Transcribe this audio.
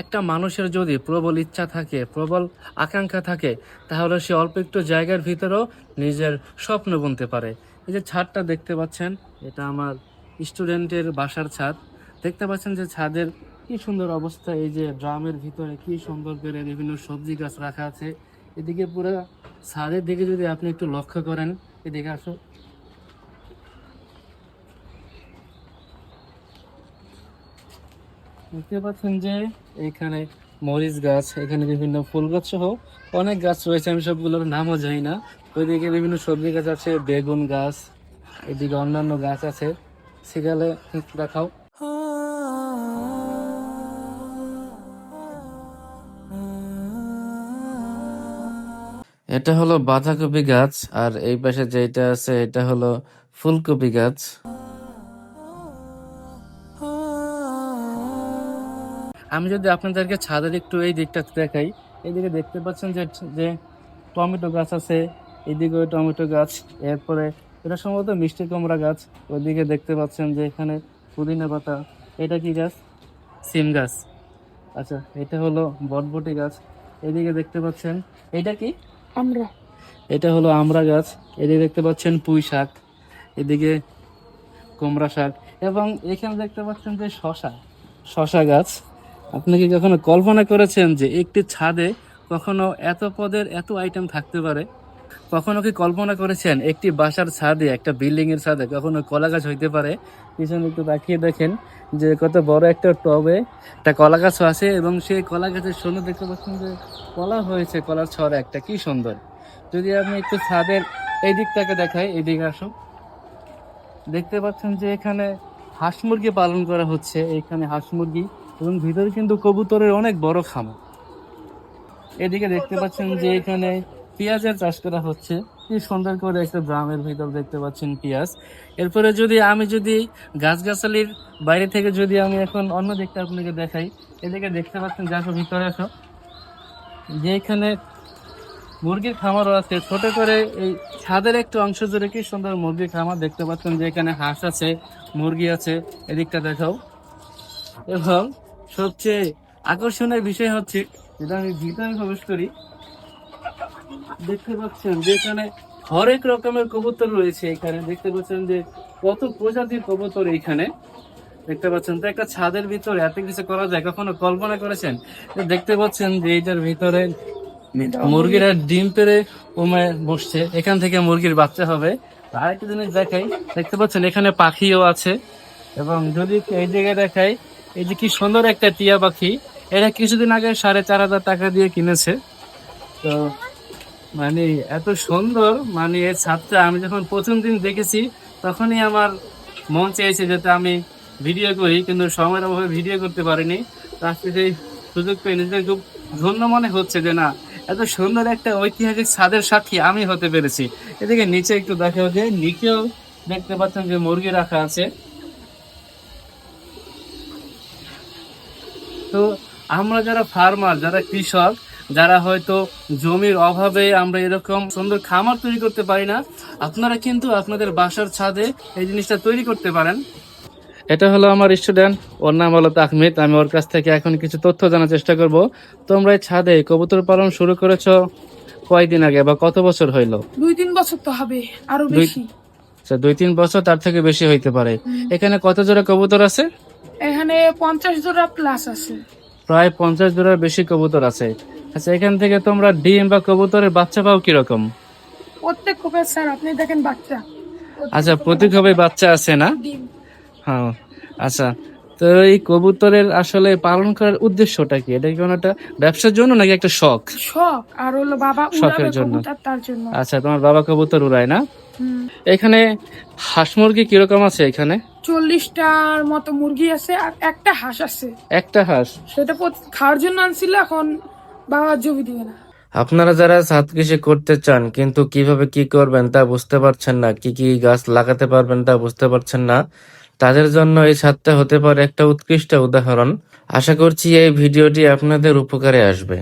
একটা মানুষের যদি প্রবল ইচ্ছা থাকে, প্রবল আকাঙ্ক্ষা থাকে, তাহলে সে অল্প একটু জায়গার ভিতরেও নিজের স্বপ্ন বুনতে পারে। এই যে ছাদটা দেখতে পাচ্ছেন, এটা আমার স্টুডেন্টের বাসার ছাদ। দেখতে পাচ্ছেন যে ছাদের কি সুন্দর অবস্থা, এই যে ড্রামের ভিতরে কি সুন্দর করে বিভিন্ন সবজি গাছ রাখা আছে। এদিকে পুরো ছাদের দিকে যদি আপনি একটু লক্ষ্য করেন, এদিকে আসো। দেখতে পাচ্ছেন যে এখানে মরিচ গাছ, এখানে বিভিন্ন ফুল গাছ সহ অনেক গাছ রয়েছে, আমি সবগুলোর নামও জানি না। ওইদিকে বিভিন্ন সবজি গাছ আছে, বেগুন গাছ, এদিকে অন্যান্য গাছ আছে। সেখানে দেখাও। এটা হলো বাঁধাকপি গাছ, আর এই পাশে যেটা আছে, এটা হলো ফুলকপি গাছ। আমি যদি আপনাদেরকে ছাদের একটু এই দিকটা দেখাই এইদিকে দেখতে পাচ্ছেন যে যে টমেটো গাছ আছে এইদিকে টমেটো গাছ এরপরে এটা সম্ভবত মিষ্টি কুমড়া গাছ ওইদিকে দেখতে পাচ্ছেন যে এখানে পুদিনা পাতা এটা কি গাছ? সিম গাছ। আচ্ছা এটা হলো বটবটি গাছ এদিকে দেখতে পাচ্ছেন এটা কি? আমরা। এটা হলো আমড়া গাছ এদিকে দেখতে পাচ্ছেন পুঁই শাক এদিকে কুমড়া শাক এবং এখানে দেখতে পাচ্ছেন যে শশা শশা গাছ। আপনি কি কখনো কল্পনা করেছেন যে একটি ছাদে কখনো এত পদের এত আইটেম থাকতে পারে? কখনো কি কল্পনা করেছেন একটি বাসার ছাদে, একটা বিল্ডিং এর ছাদে কখনো কলা গাছ হইতে পারে? পিছনে একটু তাকিয়ে দেখেন যে কত বড় একটা টবে একটা কলা গাছও আছে এবং সেই কলা গাছের সুন্দর দেখতে পাচ্ছেন যে কলা হয়েছে, কলার ছড়া একটা। কি সুন্দর। যদি আপনি একটু ছাদের এই দিকটাকে দেখাই এই দিকে আসো দেখতে পাচ্ছেন যে এখানে হাঁস মুরগি পালন করা হচ্ছে। এখানে হাঁস মুরগি এবং ভিতরে কিন্তু কবুতরের অনেক বড় খামার। এদিকে দেখতে পাচ্ছেন যে এখানে পেঁয়াজের চাষ করা হচ্ছে। কি সুন্দর করে একটা গ্রামের ভিতর দেখতে পাচ্ছেন পেঁয়াজ। এরপরে যদি আমি যদি গাছগাছালির বাইরে থেকে যদি আমি এখন অন্য দিকটা আপনাকে দেখাই, এদিকে দেখতে পাচ্ছেন যে আসো ভিতরে আসো। যে এখানে মুরগির খামারও আছে। ছোট করে এই ছাদের একটু অংশ জুড়ে কি সুন্দর মুরগির খামার দেখতে পাচ্ছেন যে এখানে হাঁস আছে, মুরগি আছে। এদিকটা দেখাও। এবং সবচেয়ে আকর্ষণের বিষয় হচ্ছে যেটা আমি ভিতরে প্রবেশ করি দেখতে পাচ্ছেন যে এখানে হরেক রকমের কবুতর রয়েছে এখানে। দেখতে পাচ্ছেন যে কত প্রজাতির কবুতর এখানে দেখতে পাচ্ছেন তো একটা ছাদের ভিতরে এত কিছু করা যায় কখনো কল্পনা করেছেন? দেখতে পাচ্ছেন যে এইটার ভিতরে মুরগিরা ডিম পেরে উমে বসছে। এখান থেকে মুরগির বাচ্চা হবে। আরেকটা জিনিস দেখাই দেখতে পাচ্ছেন এখানে পাখিও আছে। এবং যদি এই জায়গায় দেখাই এই যে কি সুন্দর একটা টিয়া পাখি, এটা কিছুদিন আগে সাড়ে চার হাজার টাকা দিয়ে কিনেছে। তো মানে এত সুন্দর মানে এই ছাদটা আমি যখন প্রথম দিন দেখেছি, তখনই আমার মন চেয়েছে যাতে আমি ভিডিও করি, কিন্তু সময়ের অভাবে ভিডিও করতে পারিনি। আজকে সেই সুযোগ পেয়ে নিজেকে খুব ধন্য মনে হচ্ছে যে না, এত সুন্দর একটা ঐতিহাসিক ছাদের সাক্ষী আমি হতে পেরেছি। এদিকে নিচে একটু দেখা যে, নিচেও দেখতে পাচ্ছেন যে মুরগি রাখা আছে। তো আমরা যারা ফার্মার যারা কৃষক যারা হয়তো জমির অভাবে আমরা এরকম সুন্দর খামার তৈরি করতে পারি না আপনারা কিন্তু আপনাদের বাসার ছাদে এই জিনিসটা তৈরি করতে পারেন। এটা হলো আমার স্টুডেন্ট ওর নাম হলো তাকমিদ আমি ওর কাছ থেকে এখন কিছু তথ্য জানার চেষ্টা করব। তোমরা এই ছাদে কবুতর পালন শুরু করেছ কয়দিন আগে বা কত বছর হইল? দুই তিন বছর তো হবে আরও দুই- বেশি। আচ্ছা দুই তিন বছর তার থেকে বেশি হইতে পারে। এখানে কত জোড়া কবুতর আছে? এখানে পঞ্চাশ জোড়া প্লাস আছে। প্রায় পঞ্চাশ জোড়ার বেশি কবুতর আছে। আচ্ছা এখান থেকে তোমরা ডিম বা কবুতরের বাচ্চা পাও কীরকম? প্রত্যেক কোপের স্যার আপনি দেখেন বাচ্চা। আচ্ছা প্রতিভাবে বাচ্চা আছে না? হ্যাঁ আচ্ছা। তো এই কবুতরের আসলে পালন করার উদ্দেশ্যটা কি? এটা কি কোনো একটা ব্যবসার জন্য নাকি একটা শখ? শখ আর হলো বাবা শখের উড়াবে জন্য। কবুতর তার জন্য। আচ্ছা তোমার বাবা কবুতর উড়ায় না। এখানে হাঁস মুরগি কীরকম আছে এখানে? চল্লিশটার মতো মুরগি আছে আর একটা হাঁস আছে। একটা হাঁস? সেটা খাওয়ার জন্য আনছিল এখন বাবা জমি দিবে না। আপনারা যারা ছাদ কৃষি করতে চান কিন্তু কীভাবে কি করবেন তা বুঝতে পারছেন না কি কি গাছ লাগাতে পারবেন তা বুঝতে পারছেন না তাদের জন্য এই ছাদটা হতে পারে একটা উৎকৃষ্ট উদাহরণ। আশা করছি এই ভিডিওটি আপনাদের উপকারে আসবে।